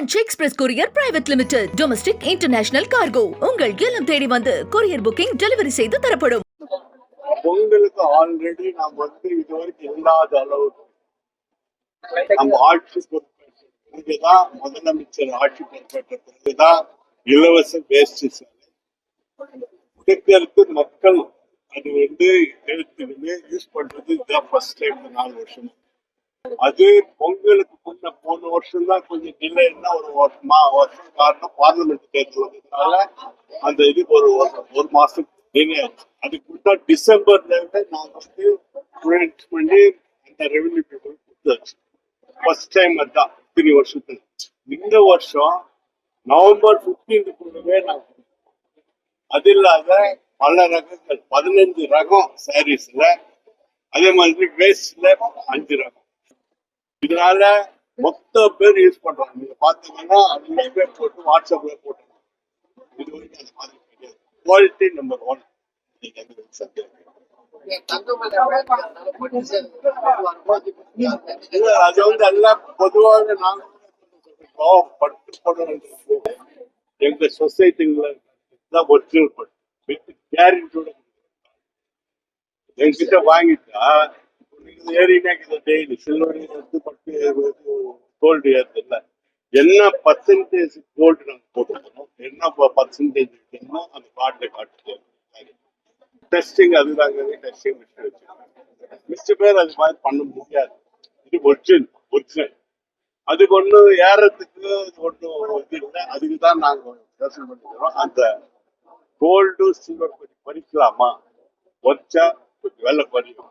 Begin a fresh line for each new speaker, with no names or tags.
Franch express courier private limited domestic international cargo உங்கள் இல்லம் தேடி வந்து கொரியர் புக்கிங் டெலிவரி செய்து தரப்படும்.
பொங்கலுக்கு ஆல்ரெடி நாம் வந்து இதுவரைக்கும் இல்லாத அளவுக்கு நம்ம ஆட்சி பொறுப்பேற்ற முதலமைச்சர் ஆட்சி பொறுப்பேற்ற இலவச வேஷ்டி சேலை கொடுக்கறது மக்கள் அது வந்து எடுத்துக்கிட்டு யூஸ் பண்றது இதுதான் ஃபர்ஸ்ட் டைம் நாலு வருஷம். அது பொங்கலுக்கு முன்ன போன வருஷம் தான் கொஞ்சம் டிலேன்னா ஒரு வருஷமா வருஷம் காரணம் பார்லிமெண்ட் தேர்தல் வந்ததுனால அந்த இது ஒரு ஒரு- ஒரு மாசம் டிலே ஆச்சு. அதுக்கு டிசம்பர்ல இருந்து நான் வந்து ப்ரொடக்ட் பண்ணி அந்த ரெவென்யூ பீப்புள் கொடுத்தாச்சு. ஃபர்ஸ்ட் டைம் அதுதான் இத்தனை வருஷத்துல. இந்த வருஷம் நவம்பர் 15 நான் அது இல்லாத பல ரகங்கள் பதினஞ்சு ரகம் சாரீஸ்ல அதே மாதிரி வேஸ்ட்ல அஞ்சு ரகம். இதனால மொத்த பேர் யூஸ் பண்றாங்க. நீங்க பாத்தீங்கன்னா பேர் போட்டு வாட்ஸ்அப்ல போட்டு இது வரைக்கும் அது மாதிரி கிடையாது. குவாலிட்டி நம்பர் ஒன் நீங்க எந்த சந்தேகம் அது வந்து எல்லாம் பொதுவாக நாங்க பட்டு போட எங்க சொசைட்டில தான் ஒரிஜினல் பட்டு. வித் கேரண்டோட என்கிட்ட வாங்கிட்டா இப்போ நீங்க ஏறினா இது டெய்லி சில்வர் வந்து பட்டு கோல்டு ஏறுது என்ன பர்சன்டேஜ் கோல்டு நாங்க போட்டுருக்கோம் என்ன பர்சன்டேஜ் இருக்குன்னா அந்த கார்டுல காட்டுது. டெஸ்டிங் அதுதாங்க டெஸ்டிங் மிஷின் வச்சிருக்காங்க. மிச்ச பேர் அது மாதிரி பண்ண முடியாது. இது ஒரிஜினல் ஒரிஜினல் அதுக்கு ஒண்ணு ஏறத்துக்கு ஒன்றும் இது இல்லை. அதுக்கு தான் நாங்க யோசனை பண்ணிக்கிறோம். அந்த கோல்டு சில்வர் கொஞ்சம் பறிக்கலாமா? வச்சா கொஞ்சம் விலை குறையும்.